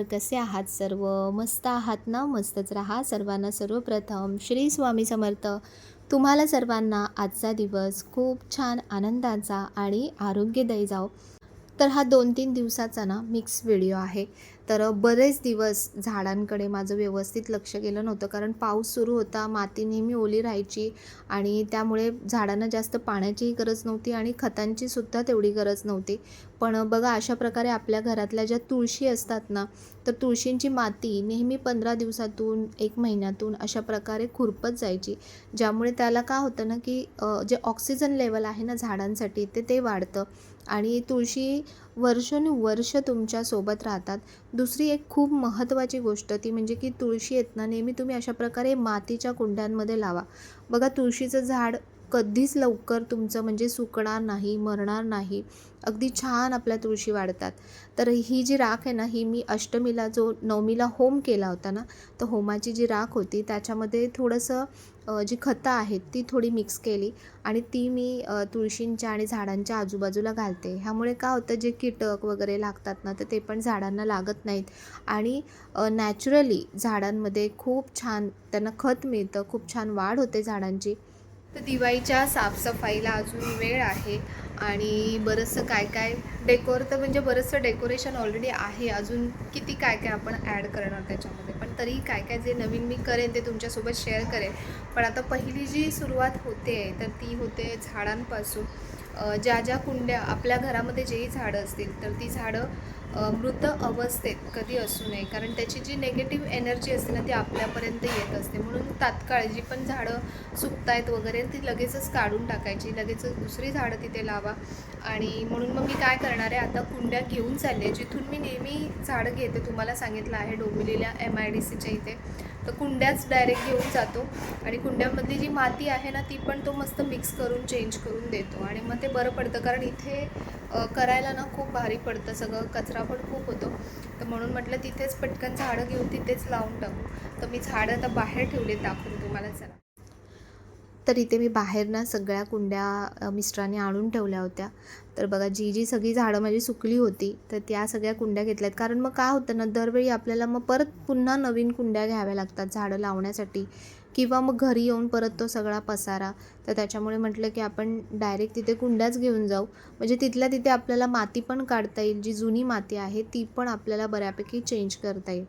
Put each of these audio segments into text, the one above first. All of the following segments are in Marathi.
नमस्कार. कसे आहात सर्व? मस्त आहात ना? मस्तच राहा सर्वांना. सर्वप्रथम श्री स्वामी समर्थ. तुम्हाला सर्वांना आजचा दिवस खूप छान आनंदाचा आणि आरोग्यदायी जाओ तर हा दोन तीन दिवसाचा ना मिक्स व्हिडिओ आहे. तर बरेच दिवस झाडांकडे माझं व्यवस्थित लक्ष गेलं नव्हतं. कारण पाऊस सुरू होता माती नेहमी ओली राहायची आणि त्यामुळे झाडांना जास्त पाण्याचीही गरज नव्हती आणि खतांची सुद्धा तेवढी गरज नव्हती. पण बघा अशा प्रकारे आपल्या घरातल्या ज्या तुळशी असतात ना तर तुळशींची माती नेहमी पंधरा दिवसातून एक महिन्यातून अशा प्रकारे खुरपत जायची. ज्यामुळे त्याला काय होतं ना की जे ऑक्सिजन लेवल आहे ना झाडांसाठी ते ते वाढतं. आणि तुळशी वर्षानुवर्ष तुमच्यासोबत राहतात. दुसरी एक खूप महत्त्वाची गोष्ट ती म्हणजे की तुळशी आहेत ना नेहमी तुम्ही अशा प्रकारे मातीच्या कुंड्यांमध्ये लावा. बघा तुळशीचं झाड कधीच लवकर तुमचं म्हणजे सुकणार नाही मरणार नाही. अगदी छान आपल्या तुळशी वाढतात. तर ही जी राख आहे ना ही मी अष्टमीला जो नवमीला होम केला होता ना तर होमाची जी राख होती त्याच्यामध्ये थोडंसं जी खतं आहेत ती थोडी मिक्स केली आणि ती मी तुळशींच्या आणि झाडांच्या आजूबाजूला घालते. ह्यामुळे काय होतं जे कीटक वगैरे लागतात ना तर ते पण झाडांना लागत नाहीत. आणि नॅचरली झाडांमध्ये खूप छान त्यांना खत मिळतं खूप छान वाढ होते झाडांची. तर दिवाळीच्या साफसफाईला अजून वेळ आहे आणि बरंचसं काय काय डेकोर तर म्हणजे बरंचसं डेकोरेशन ऑलरेडी आहे. अजून किती काय काय आपण ॲड करणार त्याच्यामध्ये? तरी काय काय जे नवीन मी करेन ते तुमच्यासोबत शेअर करेन. पण आता पहिली जी सुरुवात होते तर ती होते झाडांपासून. ज्या ज्या कुंड्या आपल्या घरामध्ये जेही झाडं असतील तर ती झाडं मृत अवस्थेत कधी असू नये. कारण त्याची जी नेगेटिव्ह एनर्जी असते ना ती आपल्यापर्यंत येत असते. म्हणून तात्काळ जी पण झाडं सुकतायत वगैरे ती लगेचच काढून टाकायची. लगेचच दुसरी झाडं तिथे लावा. आणि म्हणून मग मी काय करणार आहे आता कुंड्या घेऊन चालले जिथून मी नेहमी झाडं घेते तुम्हाला सांगितलं आहे डोंबिवलीला एम आय डी सीच्या इथे. तर कुंड्याच डायरेक्ट घेऊन जातो. आणि कुंड्यामधली जी माती आहे ना ती पण तो मस्त मिक्स करून चेंज करून देतो. आणि मग ते बरं पडतं. कारण इथे करायला ना खूप भारी पडतं. सगळं कचरा पण खूप होतो. तर म्हणून म्हटलं तिथेच पटकन झाडं घेऊन तिथेच लावून टाकू. तर मी झाडं आता बाहेर ठेवले दाखवून तुम्हाला चला. तर इथे मी बाहेर ना सगळ्या कुंड्या मिस्टरांनी आणून ठेवल्या होत्या. तर बघा जी जी सगळी झाडं माझी सुकली होती तर त्या सगळ्या कुंड्या घेतल्यात. कारण मग काय होतं ना दरवेळी आपल्याला मग परत पुन्हा नवीन कुंड्या घ्याव्या लागतात झाडं लावण्यासाठी. किंवा मग घरी येऊन परत तो सगळा पसारा. तर त्याच्यामुळे म्हटलं की आपण डायरेक्ट तिथे कुंड्याच घेऊन जाऊ. म्हणजे तिथल्या तिथे आपल्याला माती पण काढता येईल जी जुनी माती आहे ती पण आपल्याला बऱ्यापैकी चेंज करता येईल.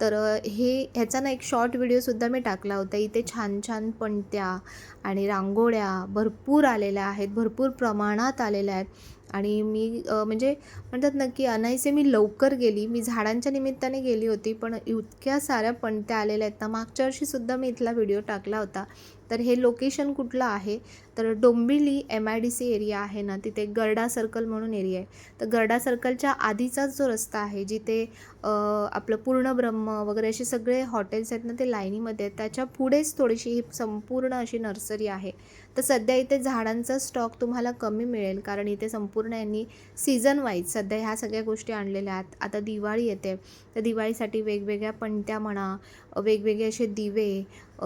तर हे ह्याचा ना एक शॉर्ट व्हिडिओसुद्धा मी टाकला होता. इथे छान छान पणत्या आणि रांगोळ्या भरपूर आलेल्या आहेत भरपूर प्रमाणात आलेल्या आहेत. आणि मी म्हणजे म्हणतात ना की अनायसे मी लवकर गेली. मी झाडांच्या निमित्ताने गेली होती पण इतक्या साऱ्या पणत्या आलेल्या आहेत. ना मागच्या वर्षीसुद्धा मी इथला व्हिडिओ टाकला होता. तर हे लोकेशन कुठलं आहे? तर Dombivli M I D C area आहे ना तिथे गरडा सर्कल म्हणून एरिया आहे. तर गरडा सर्कलच्या आधीचाच जो रस्ता आहे जिथे आपलं पूर्ण ब्रह्म वगैरे असे सगळे हॉटेल्स आहेत ना ते लाईनीमध्ये आहेत. त्याच्या पुढेच थोडीशी ही संपूर्ण अशी नर्सरी आहे. तर सध्या इथे झाडांचा स्टॉक तुम्हाला कमी मिळेल कारण इथे संपूर्ण यांनी सीझन वाईज सध्या ह्या सगळ्या गोष्टी आणलेल्या आहेत. आता दिवाळी येते. तर दिवाळीसाठी वेगवेगळ्या पणत्या म्हणा वेगवेगळे असे दिवे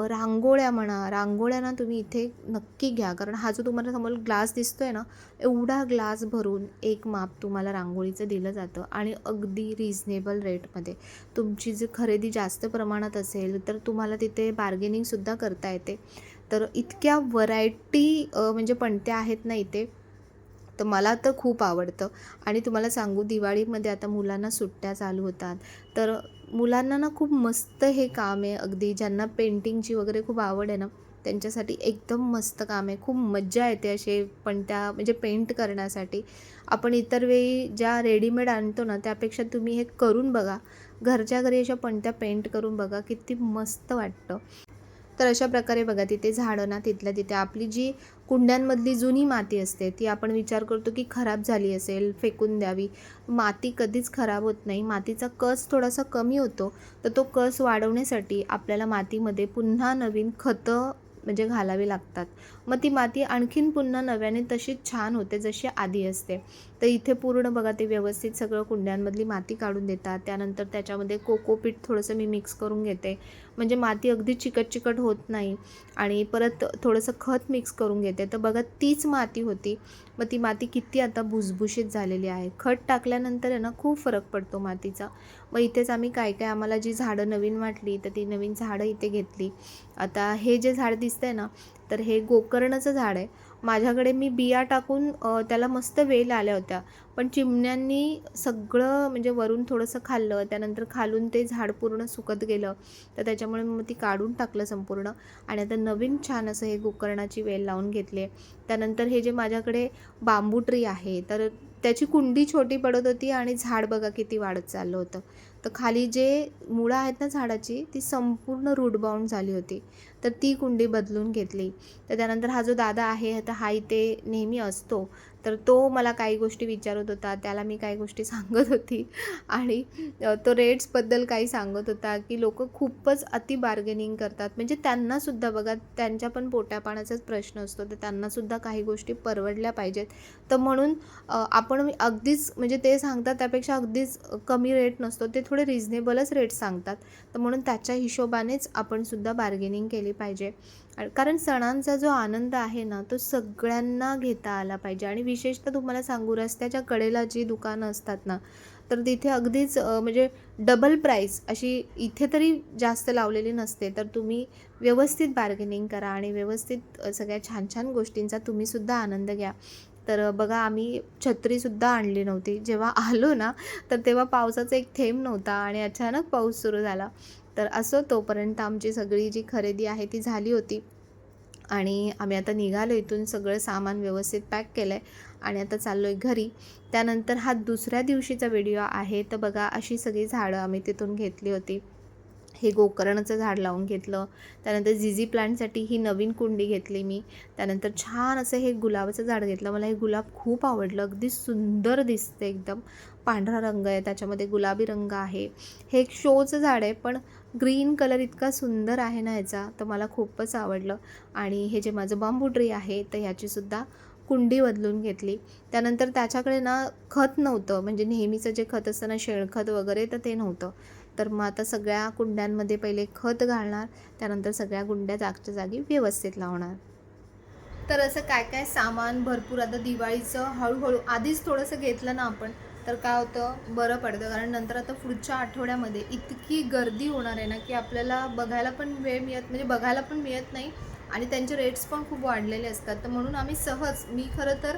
रांगोळ्या म्हणा रांगोळ्या ना तुम्ही इथे नक्की घ्या. कारण हा जो तुम्हाला समोर ग्लास दिसतो आहे ना एवढा ग्लास भरून एक माप तुम्हाला रांगोळीचं दिलं जातं आणि अगदी रिझनेबल रेटमध्ये तुमची जी खरेदी जास्त प्रमाणात असेल तर तुम्हाला तिथे बार्गेनिंगसुद्धा करता येते. तर इतक्या व्हरायटी म्हणजे पणत्या आहेत ना इथे तर मला तर खूप आवडतं. आणि तुम्हाला सांगू दिवाळीमध्ये आता मुलांना सुट्ट्या चालू होतात. तर मुलांना ना खूप मस्त हे काम आहे अगदी. ज्यांना पेंटिंगची वगैरे खूप आवड आहे ना त्यांच्यासाठी एकदम मस्त काम आहे. खूप मज्जा येते असे पण त्या म्हणजे पेंट करण्यासाठी. आपण इतर वेळी ज्या रेडीमेड आणतो ना त्यापेक्षा तुम्ही हे करून बघा. घरच्या घरी अशा पणत्या पेंट करून बघा किती मस्त वाटतं. तर अशा प्रकारे बघा तिथे झाडं ना तिथल्या तिथे. आपली जी कुंड्यांमधली जुनी माती असते ती आपण विचार करतो की खराब झाली असेल फेकून द्यावी. माती कधीच खराब होत नाही. मातीचा कस थोडासा कमी होतो तर तो कस वाढवण्यासाठी आपल्याला मातीमध्ये पुन्हा नवीन खतं म्हणजे घालावी लागतात. मग ती माती आणखीन पुन्हा नव्याने तशीच छान होते जशी आधी असते. तर इथे पूर्ण बघा ते व्यवस्थित सगळं कुंड्यांमधली माती काढून देतात. त्यानंतर त्याच्यामध्ये कोकोपीट थोडंसं मी मिक्स करून घेते. म्हणजे माती अगदी चिकट चिकट होत नाही. आणि परत थोडंसं खत मिक्स करून घेते. तर बघा तीच माती होती. मग ती माती किती आता भुसभुशीत झालेली आहे. खत टाकल्यानंतर आहे ना खूप फरक पडतो मातीचा. मग इथेच आम्ही काय काय आम्हाला जी झाडं नवीन वाटली तर ती नवीन झाडं इथे घेतली. आता हे जे झाड दिसतंय ना तर हे गोकर्णाचं झाड आहे. माझ्याकडे मी बिया टाकून त्याला मस्त वेल आल्या होत्या. पण चिमण्यांनी सगळं म्हणजे वरून थोडंसं खाल्लं त्यानंतर खालून ते झाड पूर्ण सुकत गेलं. तर त्याच्यामुळे मग ती काढून टाकलं संपूर्ण. आणि आता नवीन छान असं हे गोकर्णाची वेल लावून घेतले त्यानंतर हे जे माझ्याकडे बांबू ट्री आहे तर त्याची कुंडी छोटी पडत होती आणि झाड बघा किती वाढत चाललं होतं. तर खाली जे मुळं आहेत ना झाडाची ती संपूर्ण रूट बाउंड झाली होती. तर ती कुंडी बदलून घेतली. तर त्यानंतर हा जो दादा आहे तर हा इथे नेहमी असतो. तर तो मला काही गोष्टी विचारत होता त्याला मी काही गोष्टी सांगत होती. आणि तो रेट्सबद्दल काही सांगत होता की लोक खूपच अति बार्गेनिंग करतात. म्हणजे त्यांनासुद्धा बघा त्यांच्या पण पोटापाण्याचाच प्रश्न असतो. तर त्यांनासुद्धा काही गोष्टी परवडल्या पाहिजेत. तर म्हणून आपण अगदीच म्हणजे ते सांगतात त्यापेक्षा अगदीच कमी रेट नसतो. ते थोडे रिझनेबलच रेट सांगतात. तर म्हणून त्याच्या हिशोबानेच आपणसुद्धा बार्गेनिंग केली पाहिजे. कारण सणांचा जो आनंद आहे ना तो सगळ्यांना घेता आला पाहिजे. आणि विशेषतः तुम्हाला सांगू रस्त्याच्या कडेला जी दुकानं असतात ना तर तिथे अगदीच म्हणजे डबल प्राईस अशी इथे तरी जास्त लावलेली नसते. तर तुम्ही व्यवस्थित बार्गेनिंग करा आणि व्यवस्थित सगळ्या छान छान गोष्टींचा तुम्हीसुद्धा आनंद घ्या. तर बघा आम्ही छत्रीसुद्धा आणली नव्हती. जेव्हा आलो ना तर तेव्हा पावसाचा एक थेंब नव्हता आणि अचानक पाऊस सुरू झाला. तर असं तोपर्यंत आमची सगळी जी खरेदी आहे ती झाली होती. आणि आम्ही आता निघालो इथून सगळं सामान व्यवस्थित पॅक केलं आहे आणि आता चाललो आहे घरी. त्यानंतर हा दुसऱ्या दिवशीचा व्हिडिओ आहे. तर बघा अशी सगळी झाडं आम्ही तिथून घेतली होती. हे गोकर्णाचं झाड लावून घेतलं. त्यानंतर झिझी प्लांटसाठी ही नवीन कुंडी घेतली मी. त्यानंतर छान असं हे गुलाबाचं झाड घेतलं. मला हे गुलाब खूप आवडलं. अगदी सुंदर दिसते एकदम. पांढरा रंग आहे त्याच्यामध्ये गुलाबी रंग आहे. हे एक शोचं झाड आहे पण ग्रीन कलर इतका सुंदर आहे ना ह्याचा तर मला खूपच आवडलं. आणि हे जे माझं बांबू ट्री आहे तर ह्याचीसुद्धा कुंडी बदलून घेतली. त्यानंतर त्याच्याकडे ना खत नव्हतं म्हणजे नेहमीचं जे खत असतं ना शेणखत वगैरे तर ते नव्हतं. तर मग आता सगळ्या कुंड्यांमध्ये पहिले खत घालणार त्यानंतर सगळ्या कुंड्या जागच्या जागी व्यवस्थित लावणार. तर असं काय काय सामान भरपूर आता दिवाळीचं हळूहळू आधीच थोडंसं घेतलं ना आपण तर काय होतं? बरं पडतं. कारण नंतर आता पुढच्या आठवड्यामध्ये इतकी गर्दी होणार आहे ना की आपल्याला बघायला पण वेळ मिळत म्हणजे बघायला पण मिळत नाही आणि त्यांचे रेट्स पण खूप वाढलेले असतात. तर म्हणून आम्ही सहज मी खरं तर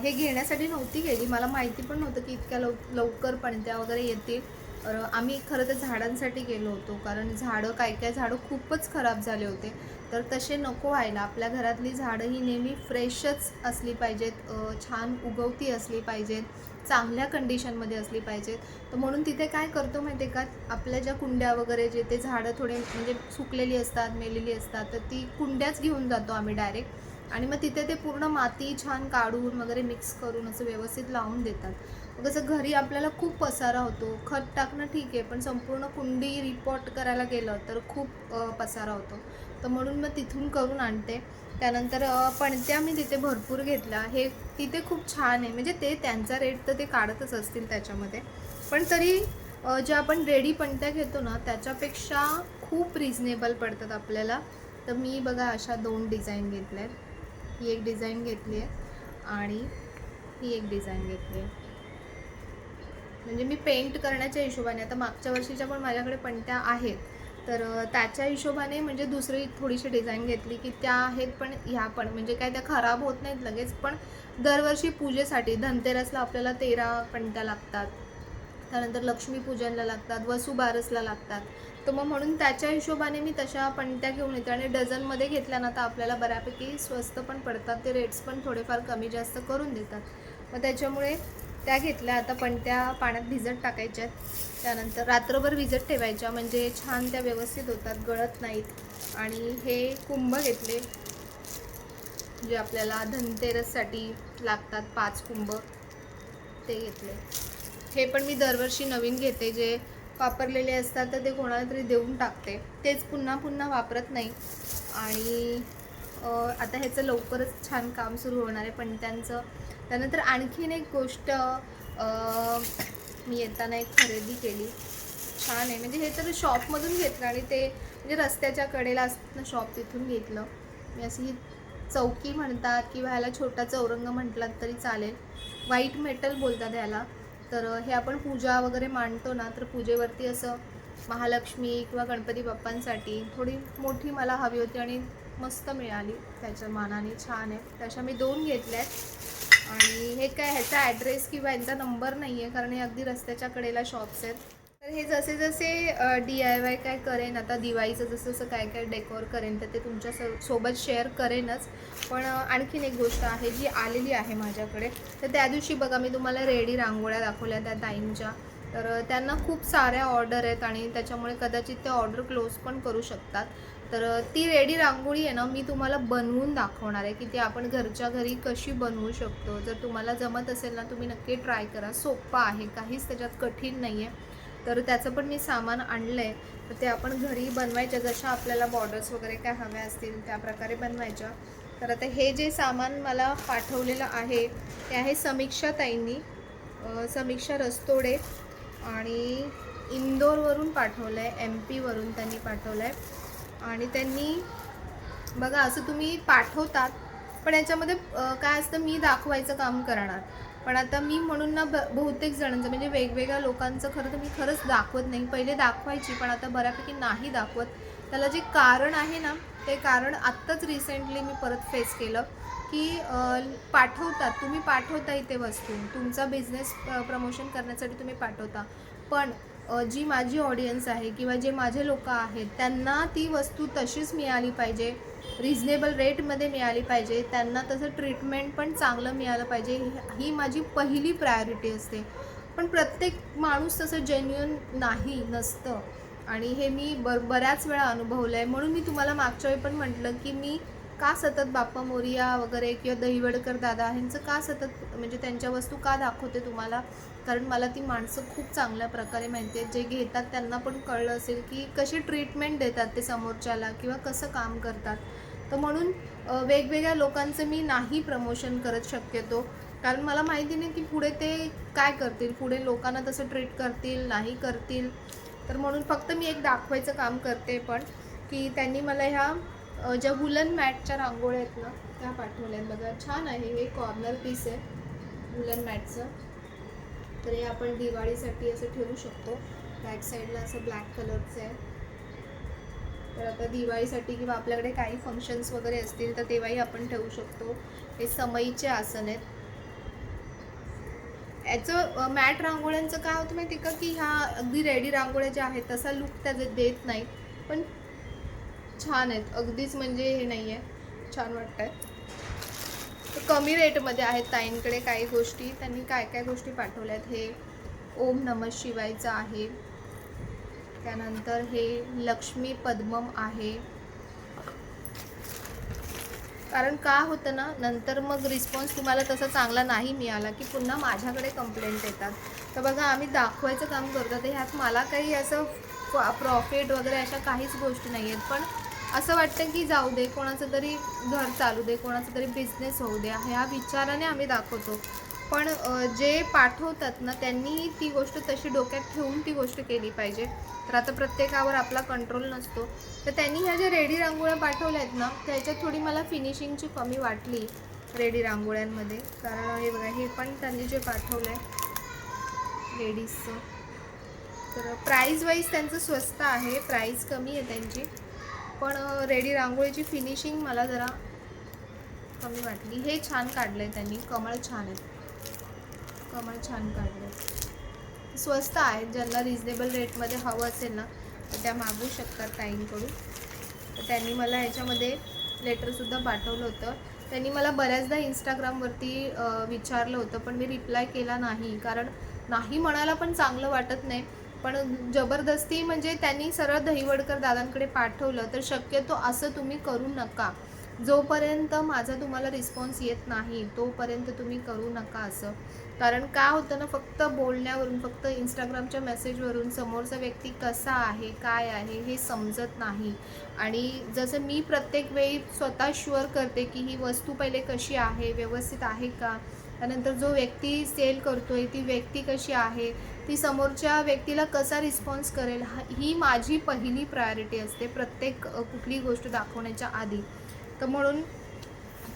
हे घेण्यासाठी नव्हती गेली. मला माहिती पण नव्हतं की इतक्या लव लवकर पणत्या वगैरे येतील. तर आम्ही खरं तर झाडांसाठी गेलो होतो. कारण झाडं काय काय झाडं खूपच खराब झाले होते. तर तसे नको व्हायला. आपल्या घरातली झाडं ही नेहमी फ्रेशच असली पाहिजेत छान उगवती असली पाहिजेत. चांगल्या कंडिशनमध्ये असली पाहिजेत. तर म्हणून तिथे काय करतो माहिती आहे का? आपल्या ज्या कुंड्या वगैरे जे ते झाडं थोडे म्हणजे सुकलेली असतात मेलेली असतात तर ती कुंड्याच घेऊन जातो आम्ही डायरेक्ट आणि मग तिथे ते पूर्ण माती छान काढून वगैरे मिक्स करून असं व्यवस्थित लावून देतात. कसं घरी आपल्याला खूप पसारा होतो खत टाकणं ठीक आहे पण संपूर्ण कुंडी रिपोर्ट करायला गेलं तर खूप पसारा होतो. तर म्हणून मग तिथून करून आणते. त्यानंतर पणत्या मी तिथे भरपूर घेतल्या. हे तिथे खूप छान आहे. म्हणजे ते त्यांचा रेट तर ते काढतच असतील त्याच्यामध्ये. पण तरी ज्या आपण रेडी पणत्या घेतो ना त्याच्यापेक्षा खूप रिझनेबल पडतात आपल्याला. तर मी बघा अशा दोन डिझाईन घेतल्या आहेत ही एक डिझाईन घेतली आहे आणि ही एक डिझाईन घेतली आहे. म्हणजे मी पेंट करण्याच्या हिशोबाने आता मागच्या वर्षीच्या पण माझ्याकडे पणत्या आहेत. तर त्याच्या हिशोबाने म्हणजे दुसरी थोडीशी डिझाईन घेतली की त्या आहेत पण ह्या पण. म्हणजे काय त्या खराब होत नाहीत लगेच पण दरवर्षी पूजेसाठी धनतेरसला आपल्याला तेरा पणत्या लागतात. त्यानंतर लक्ष्मीपूजनला लागतात वसुबारसला लागतात. तर मग म्हणून त्याच्या हिशोबाने मी तशा पणत्या घेऊन येते. आणि डझनमध्ये घेतल्या ना तर आपल्याला बऱ्यापैकी स्वस्त पण पडतात ते रेट्स पण थोडेफार कमी जास्त करून देतात. मग त्याच्यामुळे त्या घेतल्या आता पण त्या पाण्यात भिजत टाकायच्या त्यानंतर रात्रभर भिजत ठेवायच्या म्हणजे छान त्या व्यवस्थित होतात गळत नाहीत. आणि हे कुंभ घेतले जे आपल्याला धनतेरससाठी लागतात पाच कुंभ ते घेतले. हे पण मी दरवर्षी नवीन घेते जे वापरलेले असतात तर ते कोणाला तरी देऊन टाकते. तेच पुन्हा पुन्हा वापरत नाही. आणि आता ह्याचं लवकरच छान काम सुरू होणार आहे पण त्यांचं त्यानंतर आणखीन एक गोष्ट मी येताना एक खरेदी केली. छान आहे. म्हणजे हे तर शॉपमधून घेतलं आणि ते म्हणजे रस्त्याच्या कडेला असतं शॉप तिथून घेतलं. मी अशी ही चौकी म्हणतात किंवा ह्याला छोटा चौरंग म्हटलात तरी चालेल. व्हाईट मेटल बोलतात ह्याला. तर हे आपण पूजा वगैरे मांडतो ना तर पूजेवरती असं महालक्ष्मी किंवा गणपती बाप्पांसाठी थोडी मोठी मला हवी होती आणि मस्त मिळाली. त्याच्या मानाने छान आहे. तशा मी दोन घेतल्या आहेत आणि हे काय ह्याचा ॲड्रेस किंवा यांचा नंबर नाही आहे कारण हे अगदी रस्त्याच्या कडेला शॉप्स आहेत. तर हे जसे जसे डी आय वाय काय करेन आता दिवाळीचं जसं जसं काय काय डेकोर करेन तर ते तुमच्या सो- सोबत शेअर करेनच. पण आणखीन एक गोष्ट आहे जी आलेली आहे माझ्याकडे. तर त्या दिवशी बघा मी तुम्हाला रेडी रांगोळ्या दाखवल्या त्या ताईंच्या. तर त्यांना खूप साऱ्या ऑर्डर आहेत आणि त्याच्यामुळे कदाचित ते ऑर्डर क्लोज पण करू शकतात. तर ती रेडी रांगोळी आहे ना मी तुम्हाला बनवून दाखवणार आहे की ती आपण घरच्या घरी कशी बनवू शकतो. जर तुम्हाला जमत असेल ना तुम्ही नक्की ट्राय करा. सोपं आहे काहीच त्याच्यात कठीण नाही आहे तर त्याचं पण मी सामान आणलं आहे तर ते आपण घरी बनवायच्या जशा आपल्याला बॉर्डर्स वगैरे काय हव्या असतील त्या प्रकारे बनवायच्या. तर आता हे जे सामान मला पाठवलेलं आहे ते आहे समीक्षा ताईंनी समीक्षा रस्तोडे. आणि इंदोरवरून पाठवलं आहे एम पीवरून त्यांनी पाठवलं आहे आणि त्यांनी बघा असं तुम्ही पाठवतात पण याच्यामध्ये काय असतं मी दाखवायचं काम करणार. पण आता मी म्हणून ना ब बहुतेक जणांचं म्हणजे वेगवेगळ्या लोकांचं खरं तर मी खरंच दाखवत नाही. पहिले दाखवायची पण आता बऱ्यापैकी नाही दाखवत. त्याला जे कारण आहे ना ते कारण आत्ताच रिसेंटली मी परत फेस केलं की पाठवतात तुम्ही पाठवता इथे वस्तू. तुमचा बिझनेस प्रमोशन करण्यासाठी तुम्ही पाठवता. पण जी माझी ऑडियन्स आहे किंवा जे माझे लोक आहेत त्यांना ती वस्तू तशीच मिळाली पाहिजे. रिझनेबल रेटमध्ये मिळाली पाहिजे. त्यांना तसं ट्रीटमेंट पण चांगलं मिळालं पाहिजे. ही- ही माझी पहिली प्रायोरिटी असते. पण प्रत्येक माणूस तसं जेन्युअन नाही नसतं. आणि हे मी ब बऱ्याच वेळा अनुभवलं आहे म्हणून मी तुम्हाला मागच्या वेळी पण म्हटलं की मी का सतत बाप्पा मोरिया वगैरे किंवा दहिवडकर दादा ह्यांचं का सतत म्हणजे त्यांच्या वस्तू का दाखवते तुम्हाला? कारण मला ती माणसं खूप चांगल्या प्रकारे माहिती आहेत जे घेतात त्यांना पण कळलं असेल की कशी ट्रीटमेंट देतात ते समोरच्याला किंवा कसं काम करतात. तर म्हणून वेगवेगळ्या लोकांचं मी नाही प्रमोशन करत शक्यतो. कारण मला माहिती नाही की पुढे ते काय करतील पुढे लोकांना तसं ट्रीट करतील नाही करतील. तर म्हणून फक्त मी एक दाखवायचं काम करते पण की त्यांनी मला ह्या ज्या वुलन मॅटच्या रांगोळ्या आहेत ना त्या पाठवल्या आहेत. बघा छान आहे हे कॉर्नर पीस आहे वुलन मॅटचं. तर हे आपण दिवाळीसाठी असं ठेवू शकतो. बॅक साईडला असं ब्लॅक कलरचं आहे. तर आता दिवाळीसाठी किंवा आपल्याकडे काही फंक्शन्स वगैरे असतील तर तेव्हाही आपण ठेवू शकतो. हे समईचे आसन आहेत. याचं मॅट रांगोळ्यांचं काय होतं माहिती आहे का? की ह्या अगदी रेडी रांगोळ्या ज्या आहेत तसा लुक त्याचे देत नाही पण छान आहेत. अगदीच म्हणजे हे नाही आहे छान वाटत आहे कमी रेटमध्ये आहेत ताईंकडे काही गोष्टी. त्यांनी काय काय गोष्टी पाठवल्या आहेत हे ओम नम शिवायचं आहे. त्यानंतर हे लक्ष्मी पद्मम आहे. कारण का होतं ना नंतर मग रिस्पॉन्स तुम्हाला तसा चांगला नाही मिळाला की पुन्हा माझ्याकडे कंप्लेंट येतात. तर बघा आम्ही दाखवायचं काम करतो. तर ह्यात मला काही असं प्रॉफिट वगैरे अशा काहीच गोष्टी नाही आहेत पण असं वाटतं की जाऊ दे कोणाचं तरी घर चालू दे कोणाचा तरी बिझनेस होऊ द्या ह्या विचाराने आम्ही दाखवतो. पण जे पाठवतात ना त्यांनी ती गोष्ट तशी डोक्यात ठेवून ती गोष्ट केली पाहिजे. तर आता प्रत्येकावर आपला कंट्रोल नसतो. तर त्यांनी ह्या ज्या रेडी रांगोळ्या पाठवल्या आहेत ना त्याच्यात थोडी मला फिनिशिंगची कमी वाटली रेडी रांगोळ्यांमध्ये. कारण हे बघा हे पण त्यांनी जे पाठवलं आहे लेडीजचं तर प्राईज वाईज त्यांचं स्वस्त आहे प्राईज कमी आहे त्यांची. पण रेडी रांगोळीची फिनिशिंग मला जरा कमी वाटली. हे छान काढलं आहे त्यांनी. कमळ छान आहेत कमळ छान काढलं आहे स्वस्त आहे. ज्यांना रिजनेबल रेटमध्ये हवं असेल ना तर त्या मागवू शकतात ताईंकडून. तर त्यांनी मला ह्याच्यामध्ये लेटरसुद्धा पाठवलं होतं. त्यांनी मला बऱ्याचदा इंस्टाग्रामवरती विचारलं होतं पण मी रिप्लाय केला नाही. कारण नाही म्हणायला पण चांगलं वाटत नाही. पण जबरदस्ती म्हणजे त्यांनी सरळ दहीवडकर दादांकडे पाठवलं तर शक्यतो असं तुम्ही करू नका. जोपर्यंत माझा तुम्हाला रिस्पॉन्स येत नाही तोपर्यंत तुम्ही करू नका असं. कारण का होतं ना फक्त बोलण्यावरून फक्त इंस्टाग्रामच्या मेसेजवरून समोरचा व्यक्ती कसा आहे काय आहे हे समजत नाही. आणि जसं मी प्रत्येक वेळी स्वतः शुअर करते की ही वस्तू पहिले कशी आहे व्यवस्थित आहे का? त्यानंतर जो व्यक्ती सेल करतोय ती व्यक्ती कशी आहे? ती समोरच्या व्यक्तीला कसा रिस्पॉन्स करेल ही माझी पहिली प्रायोरिटी असते प्रत्येक कुठली गोष्ट दाखवण्याच्या आधी. तर म्हणून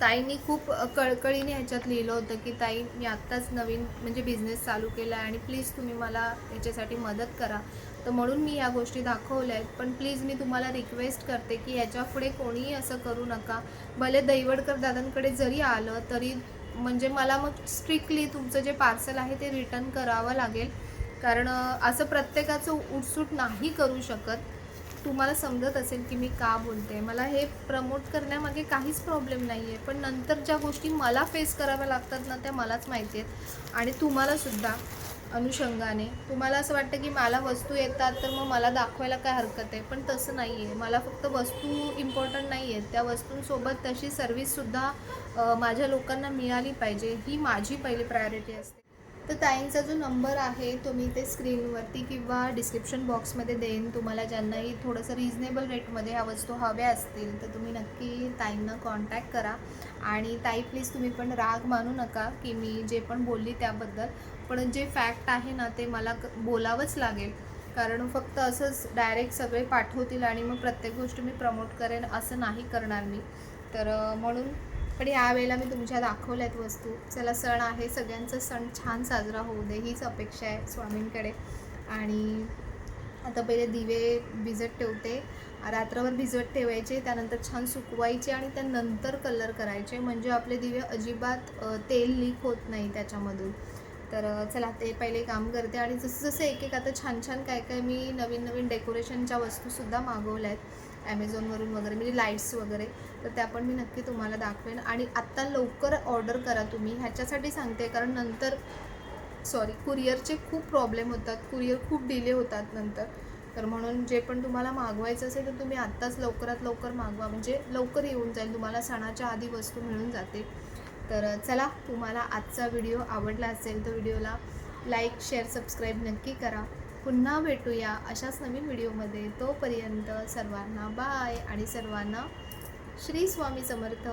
ताईंनी खूप कळकळीने ह्याच्यात लिहिलं होतं की ताई मी आत्ताच नवीन म्हणजे बिझनेस चालू केला आहे आणि प्लीज तुम्ही मला याच्यासाठी मदत करा. तर म्हणून मी ह्या गोष्टी दाखवल्या आहेत. पण प्लीज मी तुम्हाला रिक्वेस्ट करते की ह्याच्या पुढे कोणीही असं करू नका. भले दैवडकर दादांकडे जरी आलं तरी म्हणजे मला मग स्ट्रिक्टली तुमचं जे पार्सल आहे ते रिटर्न करावं लागेल. कारण असं प्रत्येकाचं उठसूट नाही करू शकत. तुम्हाला समजत असेल की मी का बोलते मला हे प्रमोट करण्यामागे काहीच प्रॉब्लेम नाही आहे पण नंतर ज्या गोष्टी मला फेस कराव्या लागतात ना त्या मलाच माहिती आहेत. आणि तुम्हालासुद्धा अनुषंगाने. तुम्हाला असं वाटतं की मला वस्तू येतात तर मग मला दाखवायला काय हरकत आहे? पण तसं नाही आहे मला फक्त वस्तू इम्पॉर्टंट नाही आहेत त्या वस्तूंसोबत तशी सर्विससुद्धा माझ्या लोकांना मिळाली पाहिजे. ही माझी पहिली प्रायोरिटी असते. तर ताईंचा जो नंबर आहे तो मी ते स्क्रीनवरती किंवा डिस्क्रिप्शन बॉक्समध्ये देईन. तुम्हाला ज्यांनाही थोडंसं रिजनेबल रेटमध्ये ह्या वस्तू हव्या असतील तर तुम्ही नक्की ताईंना कॉन्टॅक्ट करा. आणि ताई प्लीज तुम्ही पण राग मानू नका की मी जे पण बोलली त्याबद्दल. पण जे फॅक्ट आहे ना ते मला क- बोलावंच लागेल. कारण फक्त असंच डायरेक्ट सगळे पाठवतील आणि मग प्रत्येक गोष्ट मी प्रमोट करेन असं नाही करणार मी. तर म्हणून पण यावेळेला मी तुमच्या दाखवल्या आहेत वस्तू. चला सण आहे. सगळ्यांचा सण छान साजरा होऊ दे. हीच अपेक्षा आहे स्वामींकडे. आणि आता पहिले दिवे भिजत ठेवते. रात्रभर भिजत ठेवायचे. त्यानंतर छान सुकवायचे आणि त्यानंतर कलर करायचे. म्हणजे आपले दिवे अजिबात तेल लीक होत नाही त्याच्यामधून. तर चला ते पहिले काम करते. आणि जसं जसं एक एक आता छान छान काय काय मी नवीन नवीन डेकोरेशनच्या वस्तूसुद्धा मागवल्या आहेत ॲमेझॉनवरून वगैरे म्हणजे लाईट्स वगैरे तर त्या पण मी नक्की तुम्हाला दाखवेन. आणि आत्ता लवकर ऑर्डर करा तुम्ही. ह्याच्यासाठी सांगते कारण नंतर सॉरी कुरिअरचे खूप प्रॉब्लेम होतात. कुरिअर खूप डिले होतात नंतर. तर म्हणून जे पण तुम्हाला मागवायचं असेल तर तुम्ही आत्ताच लवकरात लवकर मागवा. म्हणजे लवकर येऊन जाईल. तुम्हाला सणाच्या आधी वस्तू मिळून जाते तर चला तुम्हाला आजचा व्हिडिओ आवडला असेल तर व्हिडिओला लाईक शेअर सबस्क्राईब नक्की करा. पुन्हा भेटूया अशाच नवीन व्हिडिओमध्ये. तोपर्यंत सर्वांना बाय आणि सर्वांना श्री स्वामी समर्थ.